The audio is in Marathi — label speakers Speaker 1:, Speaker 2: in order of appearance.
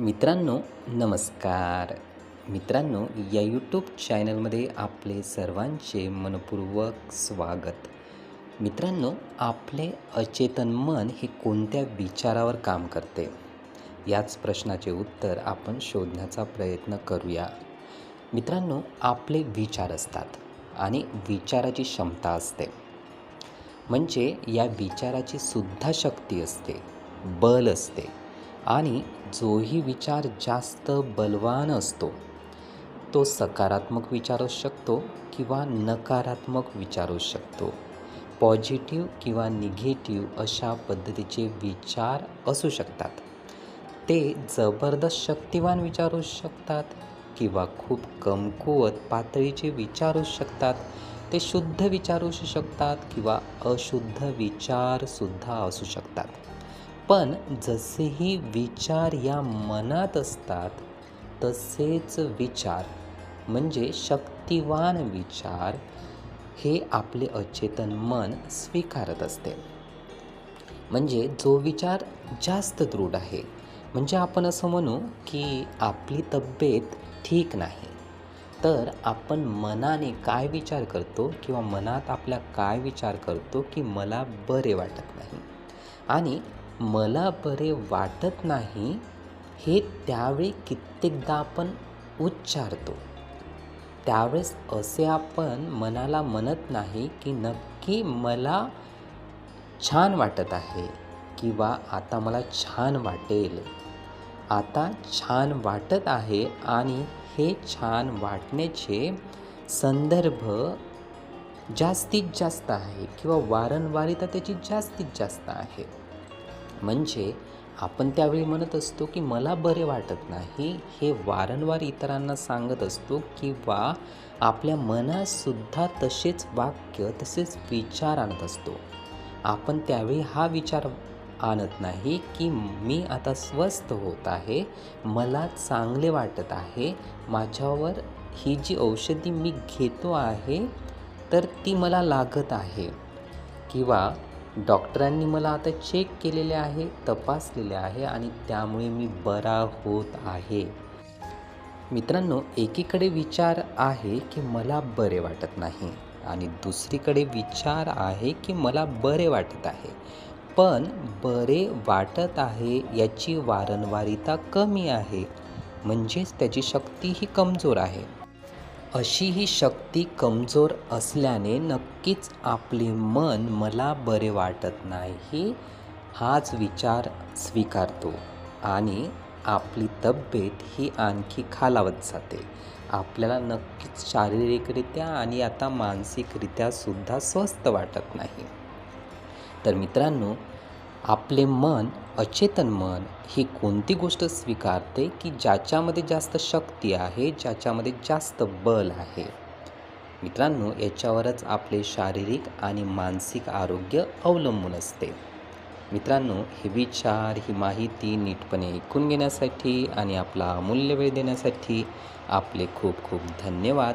Speaker 1: मित्रांनो नमस्कार. मित्रांनो या यूट्यूब चॅनलमध्ये आपले सर्वांचे मनपूर्वक स्वागत. मित्रांनो आपले अचेतन मन हे कोणत्या विचारावर काम करते? याच प्रश्नाचे उत्तर आपण शोधण्याचा प्रयत्न करूया. मित्रांनो आपले विचार असतात आणि विचाराची क्षमता असते. म्हणजे या विचाराची सुद्धा शक्ती असते बल असते. आणि जोही विचार जास्त बलवान असतो. तो सकारात्मक विचार असू शकतो किंवा नकारात्मक विचार असू शकतो. पॉझिटिव्ह किंवा निगेटिव्ह अशा पद्धतीचे विचार असू शकतात. ते जबरदस्त शक्तिवान विचार असू शकतात किंवा खूप कमकुवत पातळीचे विचार असू शकतात. ते शुद्ध विचार असू शकतात किंवा अशुद्ध विचारसुद्धा असू शकतात. पण जसेही विचार या मनात असतात तसेच विचार म्हणजे शक्तिवान विचार हे आपले अचेतन मन स्वीकारत असते. म्हणजे जो विचार जास्त दृढ आहे म्हणजे आपण असं म्हणू की आपली तब्येत ठीक नाही तर आपण मनाने काय विचार करतो किंवा मनात आपल्या काय विचार करतो की मला बरे वाटत नाही. आणि मला बरे वाटत नाही हे त्यावेळी कित्येकदा आपण उच्चारतो. त्यावेळेस असे आपण मनाला म्हणत नाही की नक्की मला छान वाटत आहे किंवा आता मला छान वाटेल. आता छान वाटत आहे आणि हे छान वाटण्याचे संदर्भ जास्तीत जास्त आहे किंवा वारंवारिता त्याची जास्तीत जास्त आहे. म्हणजे आपण त्यावेळी म्हणत असतो की मला बरे वाटत नाही हे वारंवार इतरांना सांगत असतो किंवा आपल्या मनातसुद्धा तसेच वाक्य तसेच विचार आणत असतो. आपण त्यावेळी हा विचार आणत नाही की मी आता स्वस्थ होत आहे मला चांगले वाटत आहे माझ्यावर ही जी औषधी मी घेतो आहे तर ती मला लागत आहे. किंवा डॉक्टरांनी मला आता चेक केलेले आहे तपासलेले आहे आणि त्यामुळे मी बरा होत आहे. मित्रांनो एकीकडे विचार आहे की मला बरे वाटत नाही आणि दुसरीकडे विचार आहे की मला बरे वाटत आहे. पण बरे वाटत आहे याची वारंवारिता कमी आहे. म्हणजेच त्याची शक्ती ही कमजोर आहे. अशी ही शक्ती कमजोर असल्याने नक्कीच आपले मन मला बरे वाटत नाही हाच विचार स्वीकारतो. आणि आपली तब्येत ही आणखी खालावत जाते. आपल्याला नक्कीच शारीरिकरित्या आणि आता मानसिकरित्यासुद्धा स्वस्त वाटत नाही. तर मित्रांनो आपले मन अचेतन मन ही कोणती गोष्ट स्वीकारते की ज्याच्यामध्ये जास्त शक्ती आहे ज्याच्यामध्ये जास्त बल आहे? मित्रांनो याच्यावरच आपले शारीरिक आणि मानसिक आरोग्य अवलंबून असते. मित्रांनो हे विचार ही माहिती नीटपणे ऐकून घेण्यासाठी आणि आपला अमूल्य वेळ देण्यासाठी आपले खूप खूप धन्यवाद.